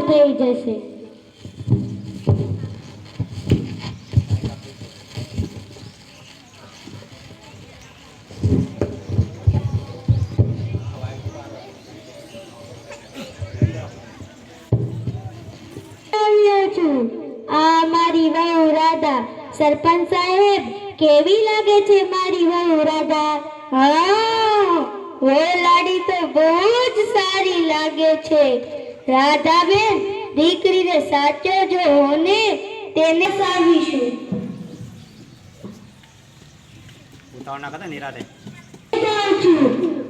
થઈ જશે. આ મારી વહુ રાધા. સરપંચ સાહેબ, કેવી લાગે છે મારી વહુ રાધા? હા લાડી તો બહુ જ સારી લાગે છે. રાધા બેન દીકરીને સાચો જો હોને તેને સાવીશું ઉતાવળ ના કરતા નિરાતે.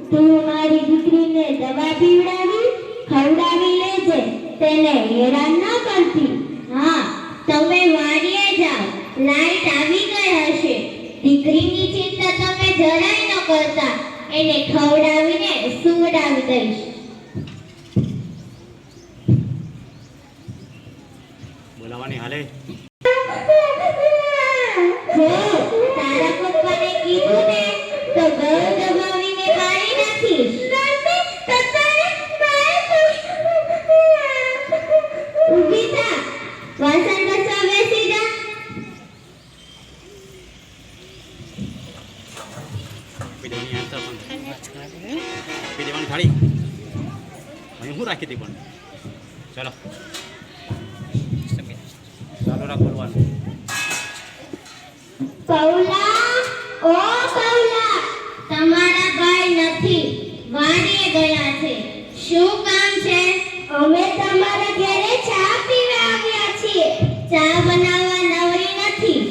તું મારી દીકરીને દવા પીવડાવી ખવડાવી લેજે તેને હેરાન ન કરતી. હા તમે વાડીએ જાઓ. લાઈટ આવી ગઈ હશે. દીકરીની ચિંતા તમે જરાય ન કરતા. એને ખવડાવીને સુવડાવી દઈશ બોલાવાની હાલે જો તારા પપ્પાને કીધું ને તો ગળ દબાવીને મારી નાખીશ ઊભી થા વાસણ ઘસવા બેસી હાલે. આપી દેવાની થાળી. અહીં હું રાખી હતી પણ. ચલો. ચાલો રાખ બોલવાનું પૌલા ઓ પૌલા તમારા ભાઈ નથી, વાડીએ ગયા છે. શું કામ છે? અમે તમારા ઘરે ચા પીવા આવ્યા છીએ. ચા બનાવવા નવરી નથી.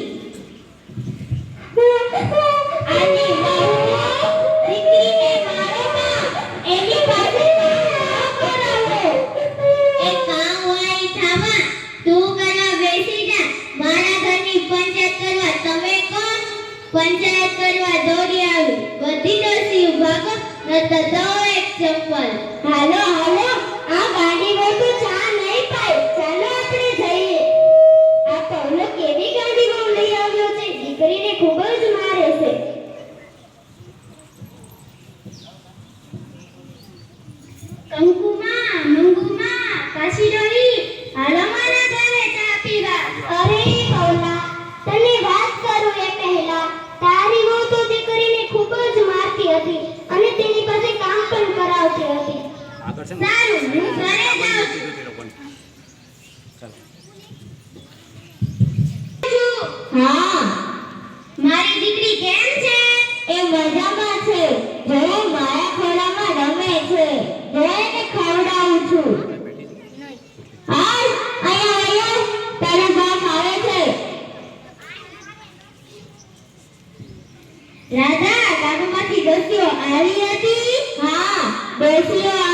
આની દીકરીને મારો માં એની પાસે ન કરાવો એ કામ વાળી થાવા તું પંચાયત કરવા દોડી આવી. બધી ડોસી ભાગો નતર દો એક ચંપલ. હાલો હાલો, આ ગાડી તો ચા નહીં પાય ચાલો આપણે જઈએ આ પૌલો કેવી ગાડી બહુ લઈ આવ્યો છે દીકરીને ખૂબ જ મારે છે કંકુમાં મંગુમાં કાશી ડોહી હાલો મારા ઘરે ચા પીવા અરે પૌલા તને વાત કરું એ પહેલા તારી વહુ તો દીકરીને ખૂબ જ મારતી હતી અને તેની પાસે કામ પણ કરાવતી હતી હું ઘરે જાઉં. છું. કીધું તે લોકોને. ચાલો. હા મારી દીકરી કેમ છે? એ મજામાં છે. જો મારા ખોળામાં રમે છે. જો એને ખવડાવું છું. હાલ અહીંયા તારો બાપ આવે છે. રાધા ગામમાંથી દોસ્તીઓ આવી હતી? હા દોસ્તીઓ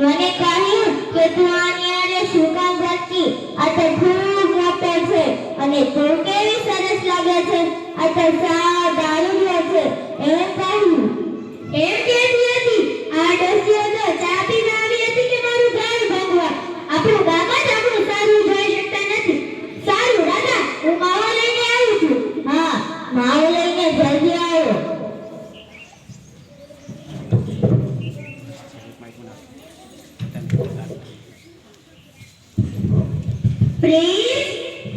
મને કહ્યું કે તું આની શું કામ કરતી આ તો ખૂબ મોટો છે. અને તું કેવી સરસ લાગે છે? આ તો સાવ દારૂડિયો છે. એમ કહ્યું. એમ કહેતી હતી આ દોસ્તીઓ તો ચા પીવા આવી હતી કે મારું ઘર ભાંગવા આપણું ગામ જ આપણું સારું જોઈ શકતા નથી સારું રાધા હું માવો લઈને આવું છું હા માવો લઈને જલ્દી આવો માઇકમાં નાખ. પ્લીઝ,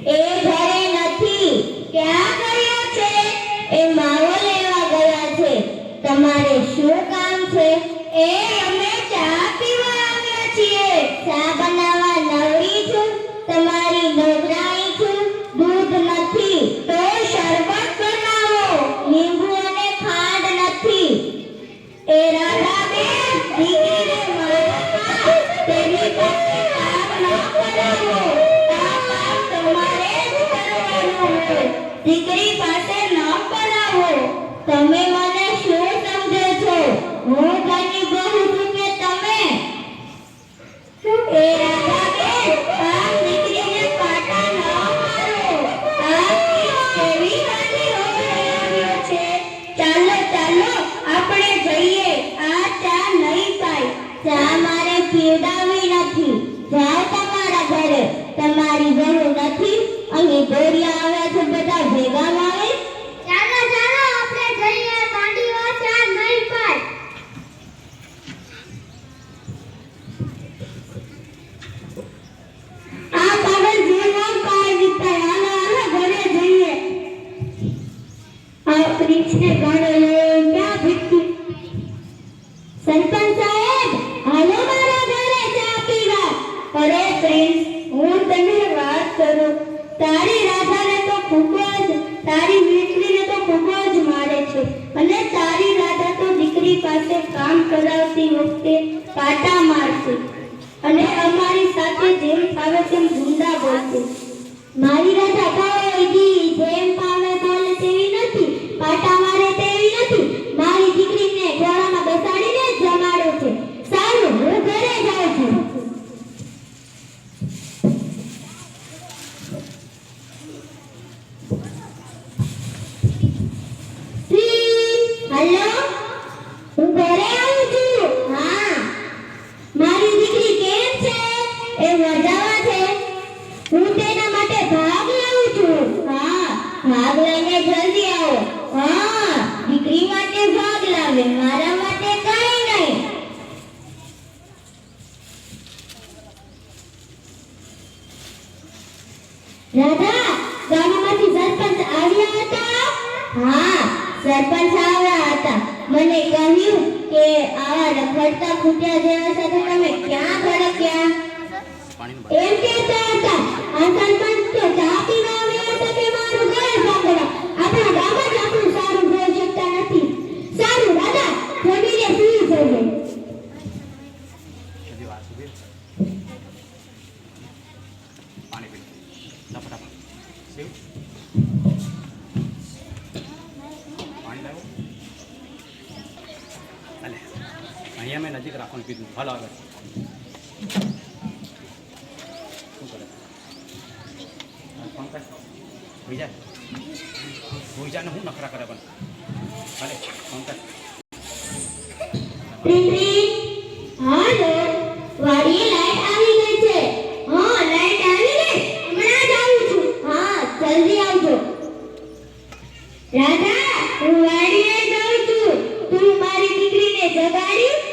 એ ઘરે નથી. ક્યાં ગયા છે? એ માવો લેવા ગયા છે. તમારે શું કામ છે? એ અમે ચા પીવા છીએ. ચા બનાવવા નવરી છું. તમારી નવરાઈ છું. દૂધ નથી. તમે મને શું સમજો છો? હું ઘરની બહુ છું કે તમે એ ચાલો ચાલો, આપણે જઈએ. આ ચા નહીં પાય. ચા મારે પીવડાવી નથી. જાઓ તમારા ઘરે. તમારી વહુ નથી. અહીં દોરિયા આવ્યા છે, બધા ભેગા આવે વૃક્ષને ગણ ક્યાં ભીખતું સરપંચ સાહેબ, હાલો મારા ઘરે ચા પીવા. અરે પ્રિન્સ હું તને વાત કરું. તારી રાધાને તો ખૂબ જ, તારી દીકરીને તો ખૂબ જ મારે છે. અને તારી રાધા તો દીકરી પાસે કામ કરાવતી વખતે પાટા મારશે. અને અમારી સાથે જેમ ફાવે તેમ ભૂંડા બોલશે. મારી રાધા તો જેમ ફાવે Dạ, ta મને કહ્યું કે આવા રખડતા કૂટ્યા જેવા સાથે તમે ક્યાં ભડક્યા? એમ કે હતા. અંતર પણ કીધું હાલ આગળ શું કરે પંકજ ભૈજા ભૈજાને શું નખરા કરે પણ હાલે પંકજ વાડીએ લાઈટ આવી ગઈ છે હા લાઈટ આવી ગઈ હમણાં જ આવું છું હા જલ્દી આવજો રાધા હું વાડીએ જાઉં છું તું મારી દીકરીને જગાડી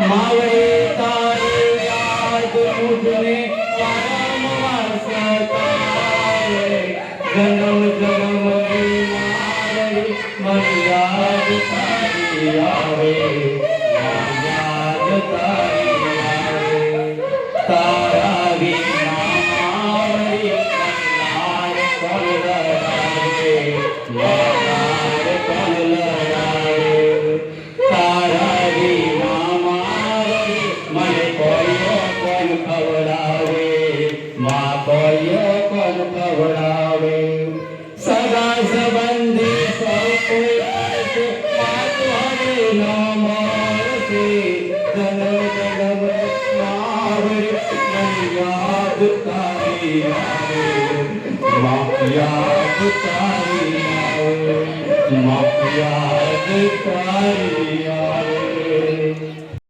माय યાદ તારી આવે યાદ તારી આવે.